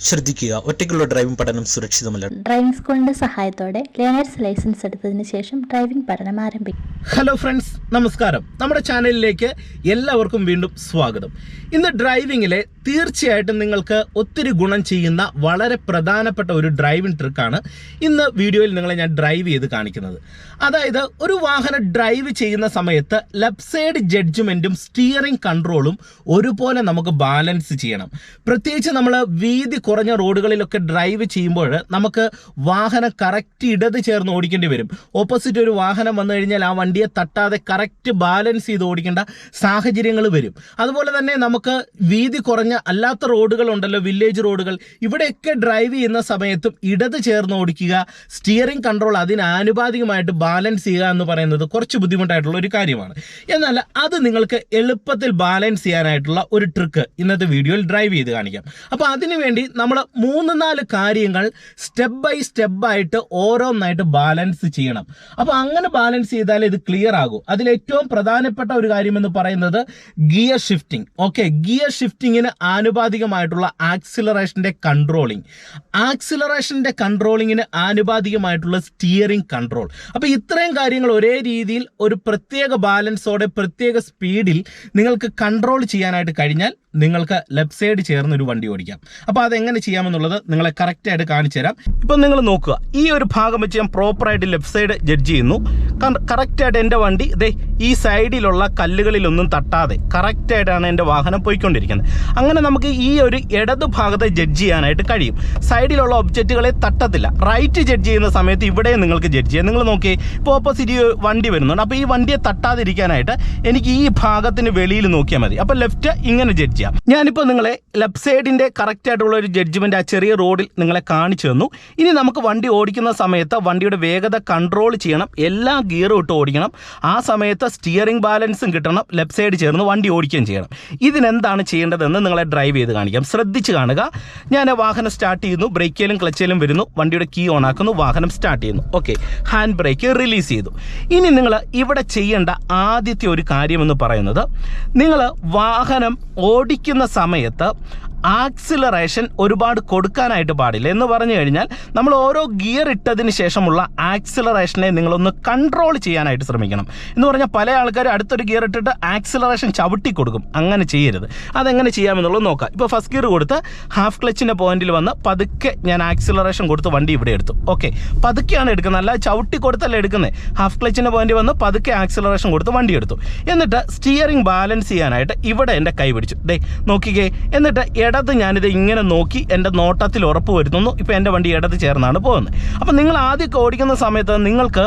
ശ്രദ്ധിക്കുക. ഒറ്റയ്ക്കുള്ള ഡ്രൈവിംഗ് പഠനം സുരക്ഷിതമല്ല. ഡ്രൈവിംഗ് സ്കൂളിന്റെ സഹായത്തോടെ ലേണേഴ്സ് ലൈസൻസ് എടുത്തതിന് ശേഷം ഡ്രൈവിംഗ് പഠനം ആരംഭിക്കും. ഹലോ ഫ്രണ്ട്സ് നമസ്കാരം. നമ്മുടെ ചാനലിലേക്ക് എല്ലാവർക്കും വീണ്ടും സ്വാഗതം. ഇന്ന് ഡ്രൈവിങ്ങിലെ തീർച്ചയായിട്ടും നിങ്ങൾക്ക് ഒത്തിരി ഗുണം ചെയ്യുന്ന വളരെ പ്രധാനപ്പെട്ട ഒരു ഡ്രൈവിംഗ് ട്രിക്കാണ് ഇന്ന് വീഡിയോയിൽ നിങ്ങളെ ഞാൻ ഡ്രൈവ് ചെയ്ത് കാണിക്കുന്നത്. അതായത് ഒരു വാഹനം ഡ്രൈവ് ചെയ്യുന്ന സമയത്ത് ലെഫ്റ്റ് സൈഡ് ജഡ്ജ്മെന്റും സ്റ്റിയറിംഗ് കൺട്രോളും ഒരുപോലെ നമുക്ക് ബാലൻസ് ചെയ്യണം. പ്രത്യേകിച്ച് നമ്മൾ വീതി കുറഞ്ഞ റോഡുകളിലൊക്കെ ഡ്രൈവ് ചെയ്യുമ്പോൾ നമുക്ക് വാഹനം കറക്റ്റ് ഇടത് ചേർന്ന് ഓടിക്കേണ്ടി വരും. ഓപ്പോസിറ്റ് ഒരു വാഹനം വന്നു കഴിഞ്ഞാൽ ആ വണ്ടിയെ തട്ടാതെ കറക്റ്റ് ബാലൻസ് ചെയ്ത് ഓടിക്കേണ്ട സാഹചര്യങ്ങൾ വരും. അതുപോലെ തന്നെ നമുക്ക് വീതി കുറഞ്ഞ അല്ലാത്ത റോഡുകൾ ഉണ്ടല്ലോ വില്ലേജ് റോഡുകൾ ഇവിടെയൊക്കെ ഡ്രൈവ് ചെയ്യുന്ന സമയത്തും ഇടത് ചേർന്ന് ഓടിക്കുക സ്റ്റിയറിംഗ് കൺട്രോൾ അതിന് ആനുപാതികമായിട്ട് ബാലൻസ് ചെയ്യുക എന്ന് പറയുന്നത് കുറച്ച് ബുദ്ധിമുട്ടായിട്ടുള്ള ഒരു കാര്യമാണ്. എന്നാൽ അത് നിങ്ങൾക്ക് എളുപ്പത്തിൽ ബാലൻസ് ചെയ്യാനായിട്ടുള്ള ഒരു ട്രിക്ക് ഇന്നത്തെ വീഡിയോയിൽ ഡ്രൈവ് ചെയ്ത് കാണിക്കാം. അപ്പോൾ അതിനുവേണ്ടി നമ്മൾ മൂന്ന് നാല് കാര്യങ്ങൾ സ്റ്റെപ്പ് ബൈ സ്റ്റെപ്പ് ആയിട്ട് ഓരോന്നായിട്ട് ബാലൻസ് ചെയ്യണം. അപ്പോൾ അങ്ങനെ ബാലൻസ് ചെയ്താൽ ഇത് ക്ലിയർ ആകും. അതിൽ ഏറ്റവും പ്രധാനപ്പെട്ട ഒരു കാര്യമെന്ന് പറയുന്നത് ഗിയർ ഷിഫ്റ്റിംഗ് ഓക്കെ ഗിയർ ഷിഫ്റ്റിങ്ങിന് ആനുപാതികമായിട്ടുള്ള ആക്സിലറേഷന്റെ കൺട്രോളിങ്. ആക്സിലറേഷന്റെ കൺട്രോളിങ്ങിന് ആനുപാതികമായിട്ടുള്ള സ്റ്റിയറിംഗ് കൺട്രോൾ. അപ്പോൾ ഇത്രയും കാര്യങ്ങൾ ഒരേ രീതിയിൽ ഒരു പ്രത്യേക ബാലൻസോടെ പ്രത്യേക സ്പീഡിൽ നിങ്ങൾക്ക് കൺട്രോൾ ചെയ്യാനായിട്ട് കഴിഞ്ഞാൽ നിങ്ങൾക്ക് ലെഫ്റ്റ് സൈഡ് ചേർന്ന് ഒരു വണ്ടി ഓടിക്കാം. അപ്പോൾ അതെങ്ങനെ ചെയ്യാമെന്നുള്ളത് നിങ്ങളെ കറക്റ്റായിട്ട് കാണിച്ചു തരാം. ഇപ്പം നിങ്ങൾ നോക്കുക ഈ ഒരു ഭാഗം വെച്ച് ഞാൻ പ്രോപ്പറായിട്ട് ലെഫ്റ്റ് സൈഡ് ജഡ്ജ് ചെയ്യുന്നു. കറക്റ്റായിട്ട് എന്റെ വണ്ടി ദേ ഈ സൈഡിലുള്ള കല്ലുകളിലൊന്നും തട്ടാതെ കറക്റ്റായിട്ടാണ് എന്റെ വാഹനം പോയിക്കൊണ്ടിരിക്കുന്നത്. അങ്ങനെ നമുക്ക് ഈ ഒരു ഇടത് ഭാഗത്തെ ജഡ്ജ് ചെയ്യാനായിട്ട് കഴിയും. സൈഡിലുള്ള ഒബ്ജക്റ്റുകളെ തട്ടത്തില്ല. റൈറ്റ് ജഡ്ജ് ചെയ്യുന്ന സമയത്ത് ഇവിടെ നിങ്ങൾക്ക് ജഡ്ജ് ചെയ്യാം. നിങ്ങൾ നോക്കി ഇപ്പോൾ ഓപ്പോസിറ്റ് വണ്ടി വരുന്നുണ്ട്. അപ്പോൾ ഈ വണ്ടിയെ തട്ടാതിരിക്കാനായിട്ട് എനിക്ക് ഈ ഭാഗത്തിന് വെളിയിൽ നോക്കിയാൽ മതി. അപ്പോൾ ലെഫ്റ്റ് ഇങ്ങനെ ജഡ്ജ് ചെയ്യാം. ഞാനിപ്പോൾ നിങ്ങളെ ലെഫ്റ്റ് സൈഡിന്റെ കറക്റ്റ് ആയിട്ടുള്ള ഒരു ജഡ്ജ്മെന്റ് ആ ചെറിയ റോഡിൽ നിങ്ങളെ കാണിച്ചു തന്നു. ഇനി നമുക്ക് വണ്ടി ഓടിക്കുന്ന സമയത്ത് വണ്ടിയുടെ വേഗത കൺട്രോൾ ചെയ്യണം. എല്ലാ ഗിയറും ഇട്ട് ഓടിക്കണം. ആ സമയത്ത് സ്റ്റിയറിംഗ് ബാലൻസും കിട്ടണം. ലെഫ്റ്റ് സൈഡ് ചേർന്ന് വണ്ടി ഓടിക്കുകയും ചെയ്യണം. ഇതിനെന്താണ് ചെയ്യേണ്ടതെന്ന് നിങ്ങളെ ഡ്രൈവ് ചെയ്ത് കാണിക്കാം. ശ്രദ്ധിച്ച് കാണുക. ഞാൻ വാഹനം സ്റ്റാർട്ട് ചെയ്യുന്നു. ബ്രേക്കിലും ക്ലച്ചിലും വരുന്നു. വണ്ടിയുടെ കീ ഓൺ ആക്കുന്നു. വാഹനം സ്റ്റാർട്ട് ചെയ്യുന്നു. ഓക്കെ ഹാൻഡ് ബ്രേക്ക് റിലീസ് ചെയ്തു. ഇനി നിങ്ങൾ ഇവിടെ ചെയ്യേണ്ട ആദ്യത്തെ ഒരു കാര്യമെന്ന് പറയുന്നത് നിങ്ങൾ വാഹനം ഓടിക്കുന്ന സമയത്ത് ആക്സിലറേഷൻ ഒരുപാട് കൊടുക്കാനായിട്ട് പാടില്ല. എന്ന് പറഞ്ഞു കഴിഞ്ഞാൽ നമ്മൾ ഓരോ ഗിയർ ഇട്ടതിന് ശേഷമുള്ള ആക്സിലറേഷനെ നിങ്ങളൊന്ന് കൺട്രോൾ ചെയ്യാനായിട്ട് ശ്രമിക്കണം. എന്ന് പറഞ്ഞാൽ പല ആൾക്കാർ അടുത്തൊരു ഗിയർ ഇട്ടിട്ട് ആക്സിലറേഷൻ ചവിട്ടി കൊടുക്കും. അങ്ങനെ ചെയ്യരുത്. അതെങ്ങനെ ചെയ്യാമെന്നുള്ളത് നോക്കാം. ഇപ്പോൾ ഫസ്റ്റ് ഗിയർ കൊടുത്ത് ഹാഫ് ക്ലച്ചിന്റെ പോയിന്റിൽ വന്ന് പതുക്കെ ഞാൻ ആക്സിലറേഷൻ കൊടുത്ത് വണ്ടി ഇവിടെ എടുത്തു. ഓക്കെ പതുക്കെയാണ് എടുക്കുന്നത്. അല്ല ചവിട്ടി കൊടുത്തല്ല എടുക്കുന്നത് ഹാഫ് ക്ലച്ചിന്റെ പോയിന്റ് വന്ന് പതുക്കെ ആക്സിലറേഷൻ കൊടുത്ത് വണ്ടി എടുത്തു. എന്നിട്ട് സ്റ്റിയറിംഗ് ബാലൻസ് ചെയ്യാനായിട്ട് ഇവിടെ എന്റെ കൈ പിടിച്ചു. ദേ നോക്കിക്കേ. എന്നിട്ട് ഇടത് ഞാനിത് ഇങ്ങനെ നോക്കി എന്റെ നോട്ടത്തിൽ ഉറപ്പ് വരുത്തുന്നു. ഇപ്പോൾ എന്റെ വണ്ടി ഇടത് ചേർന്നാണ് പോകുന്നത്. അപ്പോൾ നിങ്ങൾ ആദ്യമൊക്കെ ഓടിക്കുന്ന സമയത്ത് നിങ്ങൾക്ക്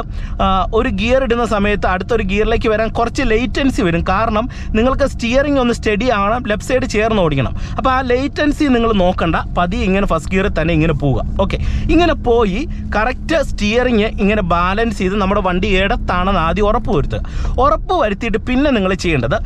ഒരു ഗിയർ ഇടുന്ന സമയത്ത് അടുത്തൊരു ഗിയറിലേക്ക് വരാൻ കുറച്ച് ലേറ്റൻസി വരും. കാരണം നിങ്ങൾക്ക് സ്റ്റിയറിംഗ് ഒന്ന് സ്റ്റഡി ആവണം ലെഫ്റ്റ് സൈഡ് ചേർന്ന് ഓടിക്കണം. അപ്പോൾ ആ ലേറ്റൻസി നിങ്ങൾ നോക്കണ്ട. പതി ഇങ്ങനെ ഫസ്റ്റ് ഗിയറിൽ തന്നെ ഇങ്ങനെ പോവുക. ഓക്കെ ഇങ്ങനെ പോയി കറക്റ്റ് സ്റ്റിയറിങ് ഇങ്ങനെ ബാലൻസ് ചെയ്ത് നമ്മുടെ വണ്ടി ഇടത്താണെന്ന് ആദ്യം ഉറപ്പ് വരുത്തുക. ഉറപ്പ് വരുത്തിയിട്ട് പിന്നെ നിങ്ങൾ ചെയ്യേണ്ടത്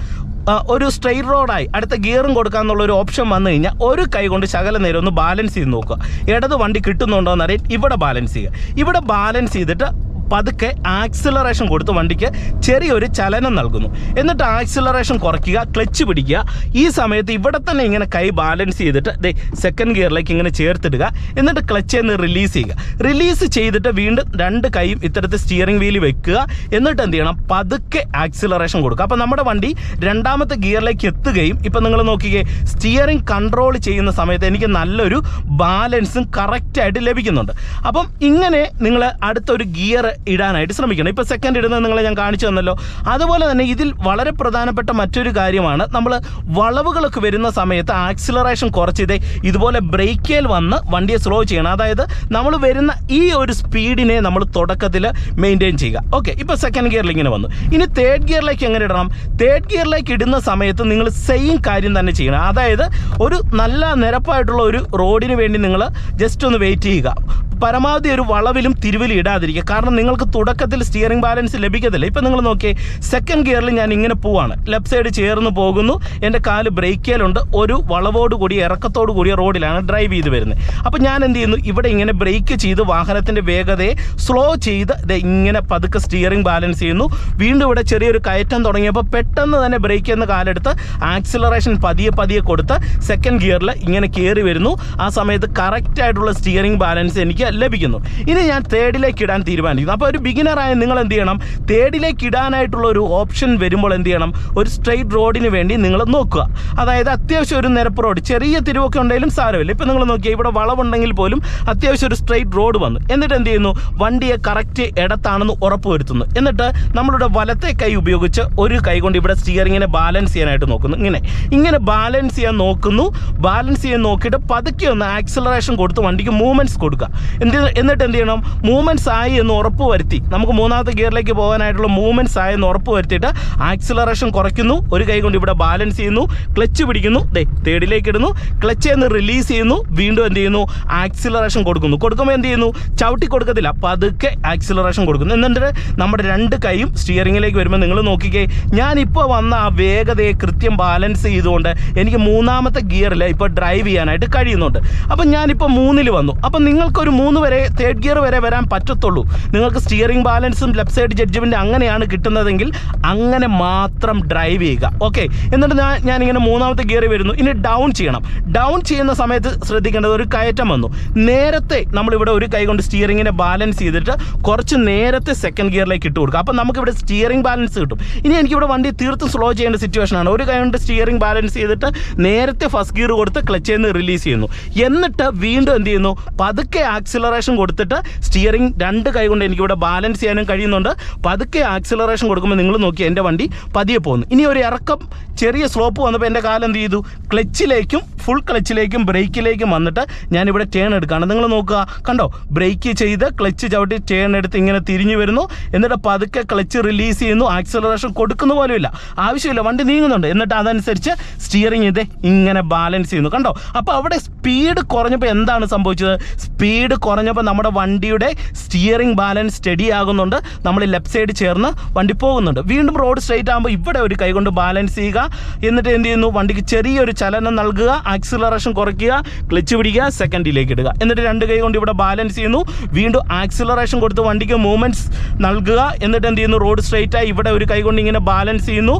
ഒരു സ്ട്രെയിറ്റ് റോഡായി അടുത്ത ഗിയറും കൊടുക്കാന്നുള്ള ഒരു ഓപ്ഷൻ വന്നു കഴിഞ്ഞാൽ ഒരു കൈ കൊണ്ട് ശകല നേരം ഒന്ന് ബാലൻസ് ചെയ്ത് നോക്കുക. ഇടത് വണ്ടി കിട്ടുന്നുണ്ടോ എന്നറിയാൻ ഇവിടെ ബാലൻസ് ചെയ്യുക. ഇവിടെ ബാലൻസ് ചെയ്തിട്ട് പതുക്കെ ആക്സിലറേഷൻ കൊടുത്ത് വണ്ടിക്ക് ചെറിയൊരു ചലനം നൽകുന്നു. എന്നിട്ട് ആക്സിലറേഷൻ കുറയ്ക്കുക ക്ലച്ച് പിടിക്കുക. ഈ സമയത്ത് ഇവിടെ തന്നെ ഇങ്ങനെ കൈ ബാലൻസ് ചെയ്തിട്ട് ദേ സെക്കൻഡ് ഗിയറിലേക്ക് ഇങ്ങനെ ചേർത്തിടുക. എന്നിട്ട് ക്ലച്ച് എന്ന് റിലീസ് ചെയ്യുക. റിലീസ് ചെയ്തിട്ട് വീണ്ടും രണ്ട് കൈയും ഇത്തരത്തിൽ സ്റ്റിയറിംഗ് വീലിൽ വെക്കുക. എന്നിട്ട് എന്ത് ചെയ്യണം? പതുക്കെ ആക്സിലറേഷൻ കൊടുക്കുക. അപ്പോൾ നമ്മുടെ വണ്ടി രണ്ടാമത്തെ ഗിയറിലേക്ക് എത്തുകയും ഇപ്പം നിങ്ങൾ നോക്കിക്കേ സ്റ്റിയറിംഗ് കൺട്രോൾ ചെയ്യുന്ന സമയത്ത് എനിക്ക് നല്ലൊരു ബാലൻസും കറക്റ്റായിട്ട് ലഭിക്കുന്നുണ്ട്. അപ്പം ഇങ്ങനെ നിങ്ങൾ അടുത്തൊരു ഗിയർ ഇടാനായിട്ട് ശ്രമിക്കണം. ഇപ്പോൾ സെക്കൻഡ് ഇടുന്നത് നിങ്ങളെ ഞാൻ കാണിച്ചു തന്നല്ലോ. അതുപോലെ തന്നെ ഇതിൽ വളരെ പ്രധാനപ്പെട്ട മറ്റൊരു കാര്യമാണ്. നമ്മൾ വളവുകളൊക്കെ വരുന്ന സമയത്ത് ആക്സിലറേഷൻ കുറച്ചിതേ ഇതുപോലെ ബ്രേക്കേൽ വന്ന് വണ്ടിയെ സ്ലോ ചെയ്യണം. അതായത് നമ്മൾ വരുന്ന ഈ ഒരു സ്പീഡിനെ നമ്മൾ തുടക്കത്തിൽ മെയിന്റെയിൻ ചെയ്യുക. ഓക്കെ ഇപ്പോൾ സെക്കൻഡ് ഗിയറിൽ ഇങ്ങനെ വന്നു. ഇനി തേർഡ് ഗിയറിലേക്ക് എങ്ങനെ ഇടണം? തേർഡ് ഗിയറിലേക്ക് ഇടുന്ന സമയത്ത് നിങ്ങൾ സെയിം കാര്യം തന്നെ ചെയ്യണം. അതായത് ഒരു നല്ല നിരപ്പായിട്ടുള്ള ഒരു റോഡിന് വേണ്ടി നിങ്ങൾ ജസ്റ്റ് ഒന്ന് വെയിറ്റ് ചെയ്യുക. പരമാവധി ഒരു വളവിലും തിരുവിലും ഇടാതിരിക്കുക. കാരണം നിങ്ങൾക്ക് തുടക്കത്തിൽ സ്റ്റിയറിംഗ് ബാലൻസ് ലഭിക്കത്തില്ല. ഇപ്പം നിങ്ങൾ നോക്കിയേ സെക്കൻഡ് ഗിയറിൽ ഞാൻ ഇങ്ങനെ പോവാണ്. ലെഫ്റ്റ് സൈഡ് ചേർന്ന് പോകുന്നു. എന്റെ കാൽ ബ്രേക്കിലുണ്ട് ഒരു വളവോട് കൂടി ഇറക്കത്തോട് കൂടിയ റോഡിലാണ് ഡ്രൈവ് ചെയ്ത് വരുന്നത്. അപ്പോൾ ഞാൻ എന്ത് ചെയ്യുന്നു? ഇവിടെ ഇങ്ങനെ ബ്രേക്ക് ചെയ്ത് വാഹനത്തിന്റെ വേഗതയെ സ്ലോ ചെയ്ത് ഇങ്ങനെ പതുക്കെ സ്റ്റിയറിംഗ് ബാലൻസ് ചെയ്യുന്നു. വീണ്ടും ഇവിടെ ചെറിയൊരു കയറ്റം തുടങ്ങിയപ്പോൾ പെട്ടെന്ന് തന്നെ ബ്രേക്ക് എന്ന കാലെടുത്ത് ആക്സിലറേഷൻ പതിയെ പതിയെ കൊടുത്ത് സെക്കൻഡ് ഗിയറിൽ ഇങ്ങനെ കയറി വരുന്നു. ആ സമയത്ത് കറക്റ്റായിട്ടുള്ള സ്റ്റിയറിംഗ് ബാലൻസ് എനിക്ക് ലഭിക്കുന്നു. ഇനി ഞാൻ തേർഡിലേക്ക് ഇടാൻ തീരുമാനിക്കുന്നു. അപ്പോൾ ഒരു ബിഗിനറായ നിങ്ങൾ എന്ത് ചെയ്യണം? തേർഡിലേക്ക് ഇടാനായിട്ടുള്ള ഒരു ഓപ്ഷൻ വരുമ്പോൾ എന്ത് ചെയ്യണം? ഒരു സ്ട്രെയിറ്റ് റോഡിന് വേണ്ടി നിങ്ങൾ നോക്കുക. അതായത് അത്യാവശ്യം ഒരു നിരപ്പ് റോഡ് ചെറിയ തിരിവൊക്കെ ഉണ്ടെങ്കിലും സാരമില്ല. ഇപ്പം നിങ്ങൾ നോക്കിയാൽ ഇവിടെ വളവുണ്ടെങ്കിൽ പോലും അത്യാവശ്യം ഒരു സ്ട്രെയിറ്റ് റോഡ് വന്നു. എന്നിട്ട് എന്ത് ചെയ്യുന്നു? വണ്ടിയെ കറക്റ്റ് ഇടത്താണെന്ന് ഉറപ്പുവരുത്തുന്നു. എന്നിട്ട് നമ്മളുടെ വലത്തെ കൈ ഉപയോഗിച്ച് ഒരു കൈ കൊണ്ട് ഇവിടെ സ്റ്റിയറിങ്ങിനെ ബാലൻസ് ചെയ്യാനായിട്ട് നോക്കുന്നു. ഇങ്ങനെ. ഇങ്ങനെ ബാലൻസ് ചെയ്യാൻ നോക്കുന്നു. ബാലൻസ് ചെയ്യാൻ നോക്കിയിട്ട് പതുക്കെ ഒന്ന് ആക്സിലറേഷൻ കൊടുത്ത് വണ്ടിക്ക് മൂവ്മെന്റ്സ് കൊടുക്കുക. എന്ത് എന്നിട്ട് എന്ത് ചെയ്യണം? മൂവ്മെന്റ്സ് ആയി എന്ന് ഉറപ്പ് വരുത്തി. നമുക്ക് മൂന്നാമത്തെ ഗിയറിലേക്ക് പോകാനായിട്ടുള്ള മൂവ്മെന്റ്സ് ആയി എന്ന് ഉറപ്പ് വരുത്തിയിട്ട് ആക്സിലറേഷൻ കുറയ്ക്കുന്നു. ഒരു കൈ കൊണ്ട് ഇവിടെ ബാലൻസ് ചെയ്യുന്നു. ക്ലച്ച് പിടിക്കുന്നു. ദേ തേർഡിലേക്ക് ഇടുന്നു. ക്ലച്ച് എന്ന് റിലീസ് ചെയ്യുന്നു. വീണ്ടും എന്ത് ചെയ്യുന്നു? ആക്സിലറേഷൻ കൊടുക്കുന്നു. കൊടുക്കുമ്പോൾ എന്ത് ചെയ്യുന്നു? ചവിട്ടി കൊടുക്കത്തില്ല. പതുക്കെ ആക്സിലറേഷൻ കൊടുക്കുന്നു. എന്നിട്ട് നമ്മുടെ രണ്ട് കൈയും സ്റ്റിയറിങ്ങിലേക്ക് വരുമ്പോൾ നിങ്ങൾ നോക്കിക്കേ ഞാനിപ്പോൾ വന്ന ആ വേഗതയെ കൃത്യം ബാലൻസ് ചെയ്തുകൊണ്ട് എനിക്ക് മൂന്നാമത്തെ ഗിയറിൽ ഇപ്പോൾ ഡ്രൈവ് ചെയ്യാനായിട്ട് കഴിയുന്നുണ്ട്. അപ്പം ഞാനിപ്പോൾ മൂന്നിൽ വന്നു. അപ്പം നിങ്ങൾക്കൊരു മൂന്ന് വരെ തേർഡ് ഗിയർ വരെ വരാൻ പറ്റത്തുള്ളൂ. നിങ്ങൾക്ക് സ്റ്റിയറിംഗ് ബാലൻസും ലെഫ്റ്റ് സൈഡ് ജഡ്ജ്മെന്റ് അങ്ങനെയാണ് കിട്ടുന്നതെങ്കിൽ അങ്ങനെ മാത്രം ഡ്രൈവ് ചെയ്യുക. ഓക്കെ എന്നിട്ട് ഞാൻ ഞാനിങ്ങനെ മൂന്നാമത്തെ ഗിയർ വരുന്നു. ഇനി ഡൗൺ ചെയ്യണം. ഡൗൺ ചെയ്യുന്ന സമയത്ത് ശ്രദ്ധിക്കേണ്ടത് ഒരു കയറ്റം വന്നു. നേരത്തെ നമ്മളിവിടെ ഒരു കൈ കൊണ്ട് സ്റ്റിയറിങ്ങിനെ ബാലൻസ് ചെയ്തിട്ട് കുറച്ച് നേരത്തെ സെക്കൻഡ് ഗിയറിലേക്ക് ഇട്ട് കൊടുക്കുക. അപ്പം നമുക്കിവിടെ സ്റ്റിയറിംഗ് ബാലൻസ് കിട്ടും. ഇനി എനിക്കിവിടെ വണ്ടി തീർത്തും സ്ലോ ചെയ്യേണ്ട സിറ്റുവേഷനാണ് ഒരു കൈ കൊണ്ട് സ്റ്റിയറിംഗ് ബാലൻസ് ചെയ്തിട്ട് നേരത്തെ ഫസ്റ്റ് ഗിയർ കൊടുത്ത് ക്ലച്ചിൽ നിന്ന് റിലീസ് ചെയ്യുന്നു. എന്നിട്ട് വീണ്ടും എന്ത് ചെയ്യുന്നു? പതുക്കെ ആക്സിലറേഷൻ കൊടുത്തിട്ട് സ്റ്റിയറിംഗ് രണ്ട് കൈ കൊണ്ട് എനിക്കിവിടെ ബാലൻസ് ചെയ്യാനും കഴിയുന്നുണ്ട്. പതുക്കെ ആക്സിലറേഷൻ കൊടുക്കുമ്പോൾ നിങ്ങൾ നോക്കി എന്റെ വണ്ടി പതിയെ പോകുന്നു. ഇനി ഒരു ഇറക്കം ചെറിയ സ്ലോപ്പ് വന്നപ്പോൾ എന്റെ കാലം എന്ത് ചെയ്തു? ക്ലച്ചിലേക്കും ഫുൾ ക്ലച്ചിലേക്കും ബ്രേക്കിലേക്കും വന്നിട്ട് ഞാനിവിടെ ടേൺ എടുക്കുകയാണ്. നിങ്ങൾ നോക്കുക കണ്ടോ? ബ്രേക്ക് ചെയ്ത് ക്ലച്ച് ചവിട്ടി ടേൺ എടുത്ത് ഇങ്ങനെ തിരിഞ്ഞു വരുന്നു. എന്നിട്ട് പതുക്കെ ക്ലച്ച് റിലീസ് ചെയ്യുന്നു. ആക്സിലറേഷൻ കൊടുക്കുന്ന പോലുമില്ല. ആവശ്യമില്ല വണ്ടി നീങ്ങുന്നുണ്ട്. എന്നിട്ട് അതനുസരിച്ച് സ്റ്റിയറിംഗ് ഇത് ഇങ്ങനെ ബാലൻസ് ചെയ്യുന്നു. കണ്ടോ? അപ്പോൾ അവിടെ സ്പീഡ് കുറഞ്ഞപ്പോൾ എന്താണ് സംഭവിച്ചത്? സ്പീഡ് കുറഞ്ഞപ്പോൾ നമ്മുടെ വണ്ടിയുടെ സ്റ്റിയറിംഗ് ബാലൻസ് സ്റ്റഡി ആകുന്നുണ്ട്. നമ്മൾ ലെഫ്റ്റ് സൈഡ് ചേർന്ന് വണ്ടി പോകുന്നുണ്ട്. വീണ്ടും റോഡ് സ്ട്രൈറ്റ് ആകുമ്പോൾ ഇവിടെ ഒരു കൈകൊണ്ട് ബാലൻസ് ചെയ്യുക. എന്നിട്ട് എന്ത് ചെയ്യുന്നു? വണ്ടിക്ക് ചെറിയൊരു ചലനം നൽകുക. ആക്സിലറേഷൻ കുറയ്ക്കുക. ക്ലച്ച് പിടിക്കുക. സെക്കൻഡിലേക്ക് ഇടുക. എന്നിട്ട് രണ്ട് കൈ കൊണ്ട് ഇവിടെ ബാലൻസ് ചെയ്യുന്നു. വീണ്ടും ആക്സിലറേഷൻ കൊടുത്ത് വണ്ടിക്ക് മൂവ്മെന്റ്സ് നൽകുക. എന്നിട്ട് എന്ത് ചെയ്യുന്നു? റോഡ് സ്ട്രൈറ്റ് ആയി ഇവിടെ ഒരു കൈ കൊണ്ട് ഇങ്ങനെ ബാലൻസ് ചെയ്യുന്നു.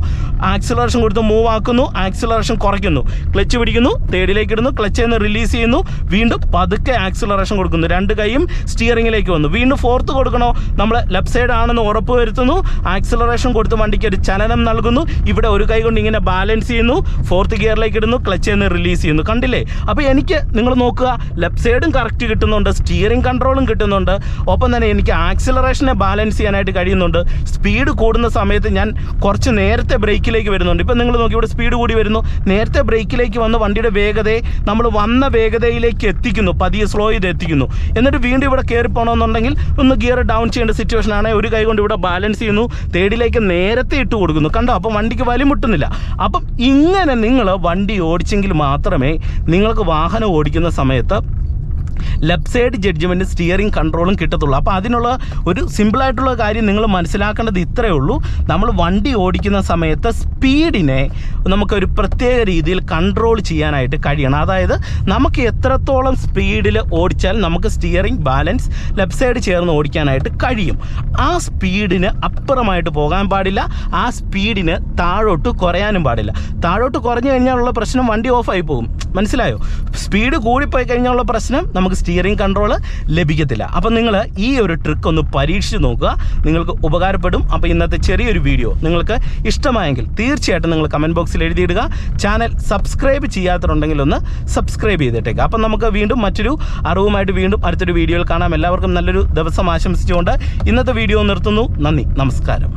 ആക്സിലറേഷൻ കൊടുത്ത് മൂവ് ആക്കുന്നു. ആക്സിലറേഷൻ കുറയ്ക്കുന്നു. ക്ലച്ച് പിടിക്കുന്നു. തേർഡിലേക്ക് ഇടുന്നു. ക്ലച്ച് എന്ന് റിലീസ് ചെയ്യുന്നു. വീണ്ടും പതുക്കെ ആക്സിലറേഷൻ കൊടുക്കുന്നു. രണ്ട് കൈയും സ്റ്റിയറിങ്ങിലേക്ക് വന്നു. വീണ്ടും ഫോർത്ത് കൊടുക്കണോ? നമ്മൾ ലെഫ്റ്റ് സൈഡ് ആണെന്ന് ഉറപ്പ് വരുത്തുന്നു. ആക്സിലറേഷൻ കൊടുത്ത് വണ്ടിക്ക് ഒരു ചലനം നൽകുന്നു. ഇവിടെ ഒരു കൈ കൊണ്ട് ഇങ്ങനെ ബാലൻസ് ചെയ്യുന്നു. ഫോർത്ത് ഗിയറിലേക്ക് ഇടുന്നു. ക്ലച്ച് എന്ന് റിലീസ് ചെയ്യുന്നു. കണ്ടില്ലേ? അപ്പോൾ എനിക്ക് നിങ്ങൾ നോക്കുക. ലെഫ്റ്റ് സൈഡും കറക്റ്റ് കിട്ടുന്നുണ്ട്. സ്റ്റിയറിംഗ് കൺട്രോളും കിട്ടുന്നുണ്ട്. ഒപ്പം തന്നെ എനിക്ക് ആക്സിലറേഷനെ ബാലൻസ് ചെയ്യാനായിട്ട് കഴിയുന്നുണ്ട്. സ്പീഡ് കൂടുന്ന സമയത്ത് ഞാൻ കുറച്ച് നേരത്തെ ബ്രേക്കിലേക്ക് വരുന്നുണ്ട്. ഇപ്പം നിങ്ങൾ നോക്കി ഇവിടെ സ്പീഡ് കൂടി വരുന്നു. നേരത്തെ ബ്രേക്കിലേക്ക് വന്ന് വണ്ടിയുടെ വേഗതയെ നമ്മൾ വന്ന വേഗതയിലേക്ക് എത്തിക്കുന്നു. പതിയെ സ്ലോ ചെയ്ത് എത്തിക്കുന്നു. എന്നിട്ട് വീണ്ടും ഇവിടെ കയറി പോകണമെന്നുണ്ടെങ്കിൽ ഒന്ന് ഗിയർ ഡൗൺ ചെയ്യേണ്ട സിറ്റുവേഷൻ ആണ്. ഒരു കൈ കൊണ്ട് ഇവിടെ ബാലൻസ് ചെയ്യുന്നു. തേടിലേക്ക് നേരത്തെ ഇട്ട് കൊടുക്കുന്നു. കണ്ടോ? അപ്പം വണ്ടിക്ക് വലിമുട്ടുന്നില്ല അപ്പം ഇങ്ങനെ നിങ്ങൾ വണ്ടി ഓടിച്ചെങ്കിൽ മാത്രമേ നിങ്ങൾക്ക് വാഹനം ഓടിക്കുന്ന സമയത്ത് ലെഫ്റ്റ് സൈഡ് ജഡ്ജ്മെന്റ് സ്റ്റിയറിംഗ് കൺട്രോളും കിട്ടത്തുള്ളൂ. അപ്പോൾ അതിനുള്ള ഒരു സിമ്പിളായിട്ടുള്ള കാര്യം നിങ്ങൾ മനസ്സിലാക്കേണ്ടത് ഇത്രയേ ഉള്ളൂ. നമ്മൾ വണ്ടി ഓടിക്കുന്ന സമയത്ത് സ്പീഡിനെ നമുക്കൊരു പ്രത്യേക രീതിയിൽ കൺട്രോൾ ചെയ്യാനായിട്ട് കഴിയണം. അതായത് നമുക്ക് എത്രത്തോളം സ്പീഡിൽ ഓടിച്ചാൽ നമുക്ക് സ്റ്റിയറിംഗ് ബാലൻസ് ലെഫ്റ്റ് സൈഡ് ചേർന്ന് ഓടിക്കാനായിട്ട് കഴിയും. ആ സ്പീഡിന് അപ്പുറമായിട്ട് പോകാൻ പാടില്ല. ആ സ്പീഡിന് താഴോട്ട് കുറയാനും പാടില്ല. താഴോട്ട് കുറഞ്ഞു കഴിഞ്ഞാലുള്ള പ്രശ്നം വണ്ടി ഓഫായി പോകും. മനസ്സിലായോ? സ്പീഡ് കൂടിപ്പോയി കഴിഞ്ഞാലുള്ള പ്രശ്നം നമുക്ക് സ്റ്റിയറിംഗ് കൺട്രോൾ ലഭിക്കത്തില്ല. അപ്പം നിങ്ങൾ ഈ ഒരു ട്രിക്ക് ഒന്ന് പരീക്ഷിച്ച് നോക്കുക. നിങ്ങൾക്ക് ഉപകാരപ്പെടും. അപ്പോൾ ഇന്നത്തെ ചെറിയൊരു വീഡിയോ നിങ്ങൾക്ക് ഇഷ്ടമായെങ്കിൽ തീർച്ചയായിട്ടും നിങ്ങൾ കമന്റ് ബോക്സിൽ എഴുതിയിടുക. ചാനൽ സബ്സ്ക്രൈബ് ചെയ്യാത്തതുണ്ടെങ്കിൽ ഒന്ന് സബ്സ്ക്രൈബ് ചെയ്തിട്ടേക്കുക അപ്പം നമുക്ക് വീണ്ടും മറ്റൊരു അറിവുമായിട്ട് വീണ്ടും അടുത്തൊരു വീഡിയോയിൽ കാണാം. എല്ലാവർക്കും നല്ലൊരു ദിവസം ആശംസിച്ചുകൊണ്ട് ഇന്നത്തെ വീഡിയോ നിർത്തുന്നു. നന്ദി. നമസ്കാരം.